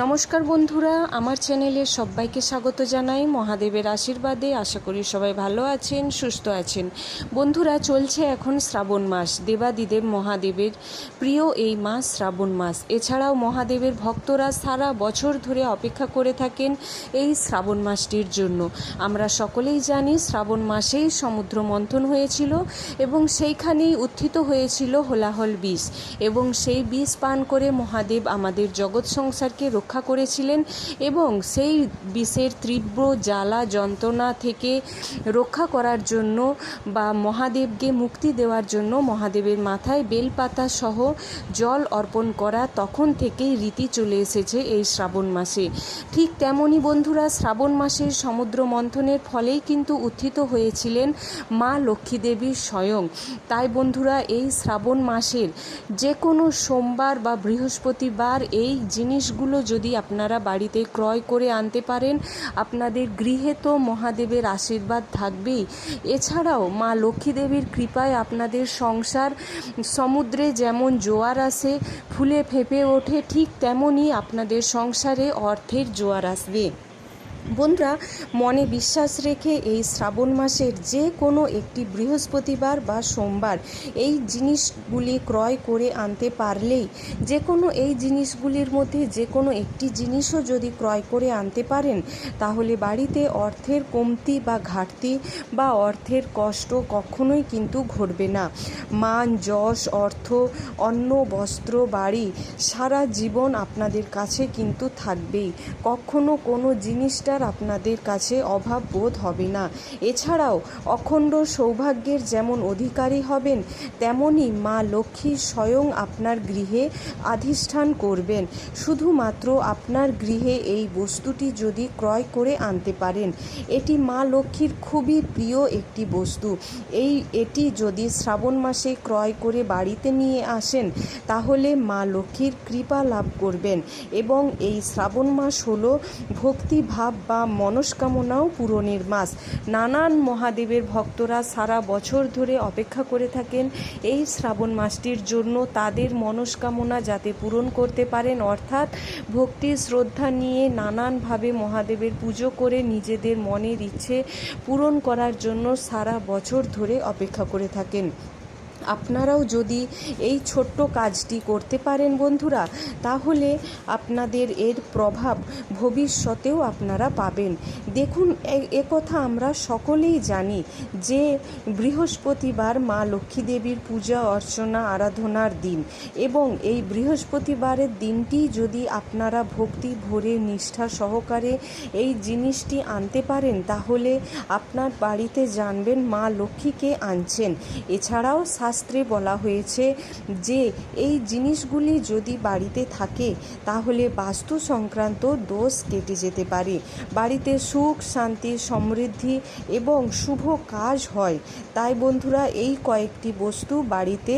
নমস্কার বন্ধুরা, আমার চ্যানেলে সবাইকে স্বাগত জানাই। মহাদেবের আশীর্বাদে আশা করি সবাই ভালো আছেন, সুস্থ আছেন। বন্ধুরা, চলছে এখন শ্রাবণ মাস, দেবাদিদেব মহাদেবের প্রিয় এই মাস শ্রাবণ মাস। এছাড়াও মহাদেবের ভক্তরা সারা বছর ধরে অপেক্ষা করে থাকেন এই শ্রাবণ মাসটির জন্য। আমরা সকলেই জানি শ্রাবণ মাসেই সমুদ্র মন্থন হয়েছিল এবং সেইখানেই উত্থিত হয়েছিল হোলাহল বিষ। এবং সেই বিষ পান করে মহাদেব আমাদের জগৎ সংসারকে রক্ষা করেছিলেন এবং সেই বিষের তীব্র জ্বালা যন্ত্রণা থেকে রক্ষা করার জন্য বা মহাদেবকে মুক্তি দেওয়ার জন্য মহাদেবের মাথায় বেলপাতা সহ জল অর্পণ করা তখন থেকেই রীতি চলে এসেছে এই শ্রাবণ মাসে। ঠিক তেমনই বন্ধুরা, শ্রাবণ মাসের সমুদ্র মন্থনের ফলেই কিন্তু উত্থিত হয়েছিলেন মা লক্ষ্মী দেবী স্বয়ং। তাই বন্ধুরা, এই শ্রাবণ মাসের যে কোনো সোমবার বা বৃহস্পতিবার এই জিনিসগুলো যদি আপনারা বাড়িতে ক্রয় করে আনতে পারেন, আপনাদের গৃহে তো মহাদেবের আশীর্বাদ থাকবেই। এছাড়াও মা লক্ষ্মী দেবীর কৃপায় আপনাদের সংসার, সমুদ্রে যেমন জোয়ার আসে, ফুলে ফেঁপে ওঠে, ঠিক তেমনই আপনাদের সংসারে অর্থের জোয়ার আসবে। বন্ধুরা, মনে বিশ্বাস রেখে এই শ্রাবণ মাসের যে কোনো একটি বৃহস্পতিবার বা সোমবার এই জিনিসগুলি ক্রয় করে আনতে পারলেই যে কোনো এই জিনিসগুলির মধ্যে যে কোনো একটি জিনিসও যদি ক্রয় করে আনতে পারেন, তাহলে বাড়িতে অর্থের কমতি বা ঘাটতি বা অর্থের কষ্ট কখনোই কিন্তু ঘটবে না। মান, যশ, অর্থ, অন্ন, বস্ত্র, বাড়ি সারা জীবন আপনাদের কাছে কিন্তু থাকবেই। কখনো কোনো জিনিসটার আপনাদের কাছে অভাব বোধ হবে না। এছাড়াও, অখণ্ড সৌভাগ্যের যেমন অধিকারী হবেন, তেমনি মা লক্ষ্মী স্বয়ং আপনার গৃহে আধিষ্ঠান করবেন। শুধুমাত্র আপনার গৃহে এই বস্তুটি যদি ক্রয় করে আনতে পারেন, এটি মা লক্ষ্মীর খুবই প্রিয় একটি বস্তু। এই, এটি যদি শ্রাবণ মাসে ক্রয় করে বাড়িতে নিয়ে আসেন, তাহলে মা লক্ষ্মীর কৃপা লাভ করবেন। এবং এই শ্রাবণ মাস হল ভক্তিভাব বা মনস্কামনাও পূরণের মাস। নানান মহাদেবের ভক্তরা সারা বছর ধরে অপেক্ষা করে থাকেন এই শ্রাবণ মাসটির জন্য তাদের মনস্কামনা যাতে পূরণ করতে পারেন। অর্থাৎ ভক্তি, শ্রদ্ধা নিয়ে নানানভাবে মহাদেবের পুজো করে নিজেদের মনের ইচ্ছে পূরণ করার জন্য সারা বছর ধরে অপেক্ষা করে থাকেন। আপনারাও যদি এই ছোট্ট কাজটি করতে পারেন বন্ধুরা, তাহলে আপনাদের এর প্রভাব ভবিষ্যতেও আপনারা পাবেন। দেখুন কথা আমরা সকলেই জানি যে বৃহস্পতিবার মা লক্ষ্মী দেবীর পূজা, অর্চনা, আরাধনার দিন এবং এই বৃহস্পতিবারের দিনটি যদি আপনারা ভক্তি, ভরে নিষ্ঠা সহকারে এই জিনিসটি আনতে পারেন, তাহলে আপনার বাড়িতে জানবেন মা লক্ষ্মীকে আনছেন। এছাড়াও শাস্ত্রে বলা হয়েছে যে, এই জিনিসগুলি যদি বাড়িতে থাকে, তাহলে বাস্তু সংক্রান্ত দোষ কেটে যেতে পারে। বাড়িতে সুখ, শান্তি, সমৃদ্ধি এবং শুভ কাজ হয়। তাই বন্ধুরা, এই কয়েকটি বস্তু বাড়িতে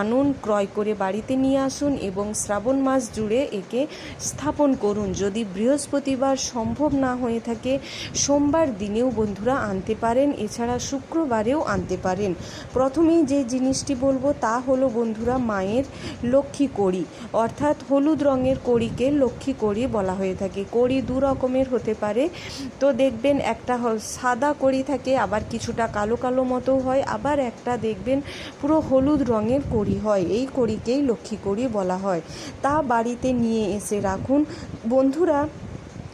আনুন, ক্রয় করে বাড়িতে নিয়ে আসুন এবং শ্রাবণ মাস জুড়ে একে স্থাপন করুন। যদি বৃহস্পতিবার সম্ভব না হয়ে থাকে, সোমবার দিনেও বন্ধুরা আনতে পারেন, এছাড়া শুক্রবারেও আনতে পারেন। প্রথমেই যে জিনিসটি বলব তা হলো বন্ধুরা মায়ের লক্ষ্মী কড়ি। অর্থাৎ হলুদ রঙের কড়িকে লক্ষ্মী কড়ি বলা হয়ে থাকে। কড়ি দু রকমের হতে পারে। তো দেখবেন একটা সাদা কড়ি থাকে, আবার কিছুটা কালো কালো মতো হয়, আবার একটা দেখবেন পুরো হলুদ রঙের কড়ি হয়। এই কড়িকেই লক্ষ্মী কড়ি বলা হয়। তা বাড়িতে নিয়ে এসে রাখুন। বন্ধুরা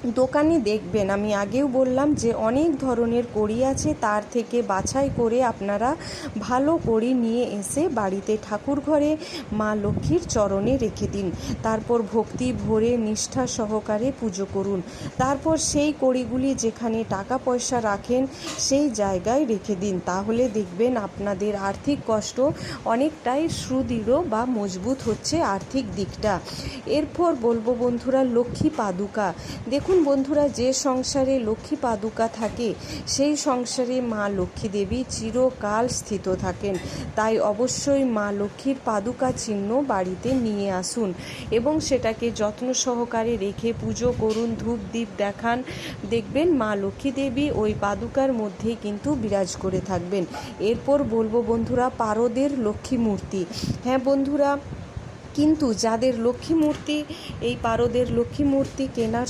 দোকানে দেখবেন। আমি আগেও বললাম যে অনেক ধরনের কড়ি আছে, তার থেকে বাছাই করে আপনারা ভালো কড়ি নিয়ে এসে বাড়িতে ঠাকুর ঘরে মা লক্ষ্মীর চরণে রেখে দিন। তারপর ভক্তি ভরে নিষ্ঠা সহকারে পুজো করুন। তারপর সেই কড়িগুলি যেখানে টাকা পয়সা রাখেন, সেই জায়গায় রেখে দিন। তাহলে দেখবেন আপনাদের আর্থিক কষ্ট অনেকটাই সুদৃঢ় বা মজবুত হচ্ছে আর্থিক দিকটা। এরপর বলব বন্ধুরা, লক্ষ্মী পাদুকা। দেখুন দেখুন বন্ধুরা, যে সংসারে লক্ষ্মী পাদুকা থাকে, সেই সংসারে মা লক্ষ্মী দেবী চিরকাল স্থিত থাকেন। তাই অবশ্যই মা লক্ষ্মীর পাদুকা চিহ্ন বাড়িতে নিয়ে আসুন এবং সেটাকে যত্ন সহকারে রেখে পুজো করুন, ধূপ দ্বীপ দেখান। দেখবেন মা লক্ষ্মী দেবী ওই পাদুকার মধ্যেই কিন্তু বিরাজ করে থাকবেন। এরপর বলব বন্ধুরা, পারদের লক্ষ্মী মূর্তি। হ্যাঁ বন্ধুরা কিন্তু যাদের লক্ষ্মী মূর্তি, এই পারদের লক্ষ্মী মূর্তি কেনার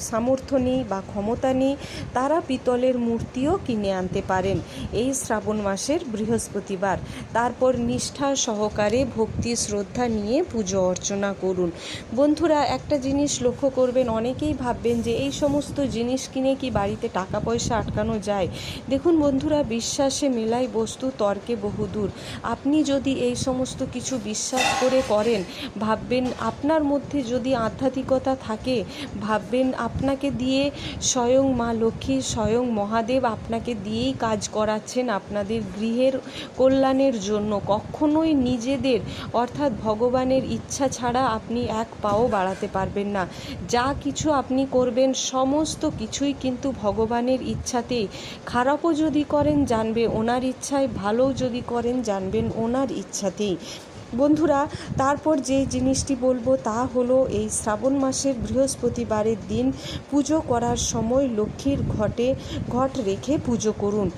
সামর্থ্য নেই বা ক্ষমতা নেই, তারা পিতলের মূর্তিও কিনে আনতে পারেন। এই শ্রাবণ মাসের বৃহস্পতিবার। তারপর নিষ্ঠা সহকারে ভক্তি, শ্রদ্ধা নিয়ে পুজো অর্চনা করুন। বন্ধুরা, একটা জিনিস লক্ষ্য করবেন, অনেকেই ভাববেন যে এই সমস্ত জিনিস কিনে কি বাড়িতে টাকা পয়সা আটকানো যায়? দেখুন বন্ধুরা, বিশ্বাসে মেলাই বস্তু তর্কে বহুদূর। আপনি যদি এই সমস্ত কিছু বিশ্বাস করে ভাববেন আপনার মধ্যে যদি আধ্যাত্মিকতা থাকে, ভাববেন আপনাকে দিয়ে স্বয়ং মা লক্ষ্মী, স্বয়ং মহাদেব আপনাকে দিয়েই কাজ করাচ্ছেন আপনাদের গৃহের কল্যাণের জন্য। কখনোই নিজেদের, অর্থাৎ ভগবানের ইচ্ছা ছাড়া আপনি এক পাও বাড়াতে পারবেন না। যা কিছু আপনি করবেন, সমস্ত কিছুই কিন্তু ভগবানের ইচ্ছাতেই খারাপও যদি করেন, জানবে ওনার ইচ্ছায়, ভালোও যদি করেন, জানবেন ওনার ইচ্ছাতেই। বন্ধুরা, তারপর যে জিনিসটি বলব তা হলো এই শ্রাবণ মাসের বৃহস্পতিবারের দিন পুজো করার সময় লক্ষ্মীর ঘটে, ঘট রেখে পুজো করুন।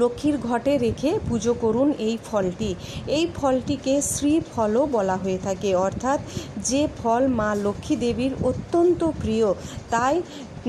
লক্ষ্মীর ঘটে রেখে পুজো করুন এই ফলটি। এই ফলটিকে শ্রীফলও বলা হয়ে থাকে। অর্থাৎ যে ফল মা লক্ষ্মী দেবীর অত্যন্ত প্রিয়, তাই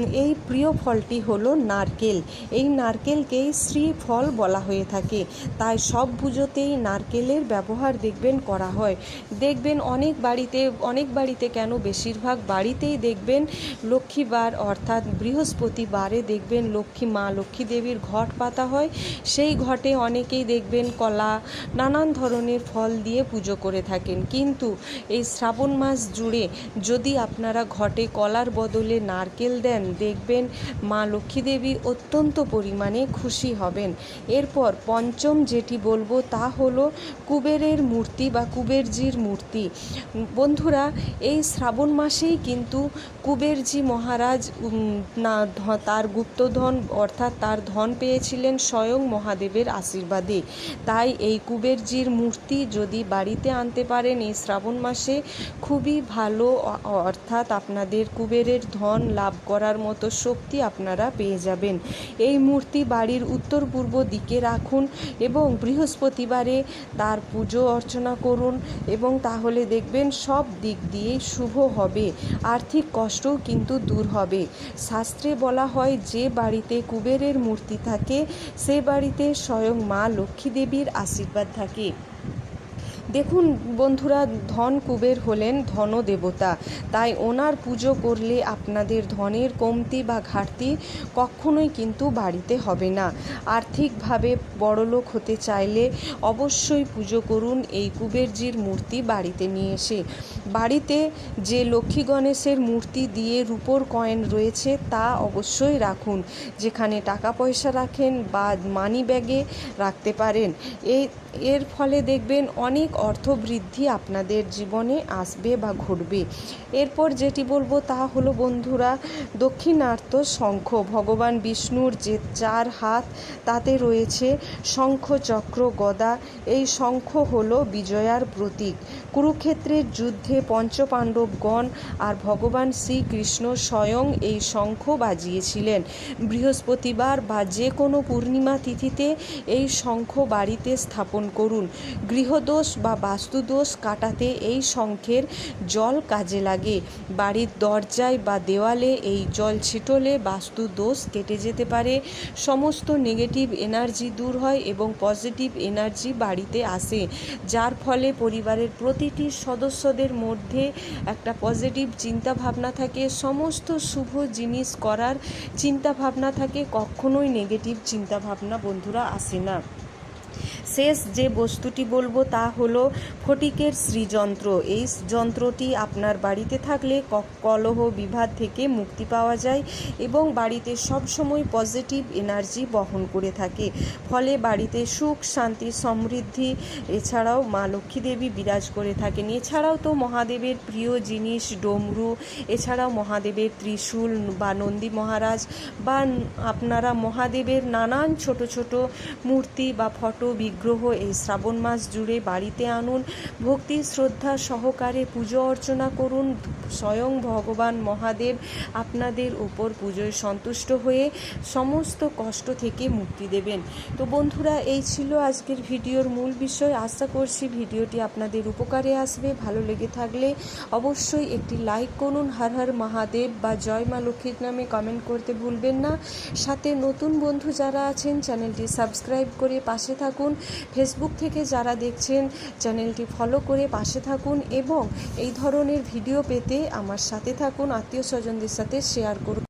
এই প্রিয় ফলটি হলো নারকেল। এই নারকেলকেই শ্রীফল বলা হয়ে থাকে। তাই সব পুজোতেই নারকেলের ব্যবহার দেখবেন করা হয়। দেখবেন অনেক বাড়িতে অনেক বাড়িতে কেন বেশিরভাগ বাড়িতেই দেখবেন লক্ষ্মীবার অর্থাৎ বৃহস্পতিবারে দেখবেন লক্ষ্মী মা লক্ষ্মী দেবীর ঘট পাতা হয়। সেই ঘটে অনেকেই দেখবেন কলা, নানান ধরনের ফল দিয়ে পুজো করে থাকেন। কিন্তু এই শ্রাবণ মাস জুড়ে যদি আপনারা ঘটে কলার বদলে নারকেল দেন দেখবেন মা লক্ষ্মী দেবী অত্যন্ত পরিমাণে খুশি হবেন। এরপর পঞ্চম যেটি বলব তা হলো কুবেরের মূর্তি বা কুবেরজির মূর্তি। বন্ধুরা, এই শ্রাবণ মাসেই কিন্তু কুবেরজি মহারাজ না তার গুপ্তধন অর্থাৎ তার ধন পেয়েছিলেন স্বয়ং মহাদেবের আশীর্বাদে। তাই এই কুবেরজির মূর্তি যদি বাড়িতে আনতে পারেন এই শ্রাবণ মাসে, খুবই ভালো অর্থাৎ আপনাদের কুবেরের ধন লাভ করার মতো শক্তি আপনারা পেয়ে যাবেন। এই মূর্তি বাড়ির উত্তর পূর্ব দিকে রাখুন এবং বৃহস্পতিবারে তার পুজো অর্চনা করুন এবং তাহলে দেখবেন সব দিক দিয়ে শুভ হবে। আর্থিক কষ্টও কিন্তু দূর হবে। শাস্ত্রে বলা হয়, যে বাড়িতে কুবেরের মূর্তি থাকে, সে বাড়িতে স্বয়ং মা লক্ষ্মী দেবীর আশীর্বাদ থাকে। দেখুন বন্ধুরা, ধন কুবের হলেন ধন দেবতা তাই ওনার পুজো করলে আপনাদের ধনের কমতি বা ঘাটতি কখনোই কিন্তু বাড়িতে হবে না। আর্থিকভাবে বড়লোক হতে চাইলে অবশ্যই পুজো করুন এই কুবেরজির মূর্তি বাড়িতে নিয়ে এসে। বাড়িতে যে লক্ষ্মী গণেশের মূর্তি দিয়ে রূপোর কয়েন রয়েছে তা অবশ্যই রাখুন। যেখানে টাকা পয়সা রাখেন বা মানি ব্যাগে রাখতে পারেন। এই এর ফলে দেখবেন অনেক অর্থ বৃদ্ধি আপনাদের জীবনে আসবে বা ঘটবে। এরপর যেটি বলব তা হলো বন্ধুরা দক্ষিণার্ত শঙ্খ, ভগবান বিষ্ণুর যে চার হাত তাতে রয়েছে শঙ্খ চক্র গদা। এই শঙ্খ হলো বিজয়ার প্রতীক। কুরুক্ষেত্রের যুদ্ধে পঞ্চপাণ্ডবগণ আর ভগবান শ্রীকৃষ্ণ স্বয়ং এই শঙ্খ বাজিয়েছিলেন। বৃহস্পতিবার বা যে কোনো পূর্ণিমা তিথিতে এই শঙ্খ বাড়িতে স্থাপন করুন। গৃহদোষ বা বাস্তুদোষ কাটাতে এই শঙ্খের জল কাজে লাগে। বাড়ির দরজায় বা দেওয়ালে এই জল ছিটলে বাস্তু দোষ কেটে যেতে পারে। সমস্ত নেগেটিভ এনার্জি দূর হয় এবং পজিটিভ এনার্জি বাড়িতে আসে। যার ফলে পরিবারের প্রতিটি সদস্যদের মধ্যে একটা পজিটিভ চিন্তা ভাবনা থাকে। সমস্ত শুভ জিনিস করার চিন্তা ভাবনা থাকে। কখনোই নেগেটিভ চিন্তা ভাবনা বন্ধুরা আসে না। শেষ যে বস্তুটি বলব তা হলো ফটিকের শ্রীযন্ত্র। এই যন্ত্রটি আপনার বাড়িতে থাকলে কলহ বিভাদ থেকে মুক্তি পাওয়া যায় এবং বাড়িতে সবসময় পজিটিভ এনার্জি বহন করে থাকে। ফলে বাড়িতে সুখ, শান্তি, সমৃদ্ধি এছাড়াও মা লক্ষ্মী দেবী বিরাজ করে থাকেন। এছাড়াও তো মহাদেবের প্রিয় জিনিস ডমরু, এছাড়াও মহাদেবের ত্রিশূল বা নন্দী মহারাজ বা আপনারা মহাদেবের নানান ছোট ছোট মূর্তি বা ফটো বিগ্রহ অনুগ্রহ এই শ্রাবণ মাস জুড়ে বাড়িতে আনুন, ভক্তি শ্রদ্ধা সহকারে পুজো অর্চনা করুন, স্বয়ং ভগবান মহাদেব আপনাদের উপর পুজোয় সন্তুষ্ট হয়ে সমস্ত কষ্ট থেকে মুক্তি দেবেন। তো বন্ধুরা, এই ছিল আজকের ভিডিওর মূল বিষয়। আশা করছি ভিডিওটি আপনাদের উপকারে আসবে। ভালো লেগে থাকলে অবশ্যই একটি লাইক করুন। হর হর মহাদেব বা জয় মা লক্ষ্মীর নামে কমেন্ট করতে ভুলবেন না। সাথে নতুন বন্ধু যারা আছেন, চ্যানেলটি সাবস্ক্রাইব করে পাশে থাকুন। ফেসবুক থেকে যারা দেখছেন, চ্যানেলটি ফলো করে পাশে থাকুন এবং এই ধরনের ভিডিও পেতে আমার সাথে থাকুন, আত্মীয় স্বজনদের সাথে শেয়ার করুন।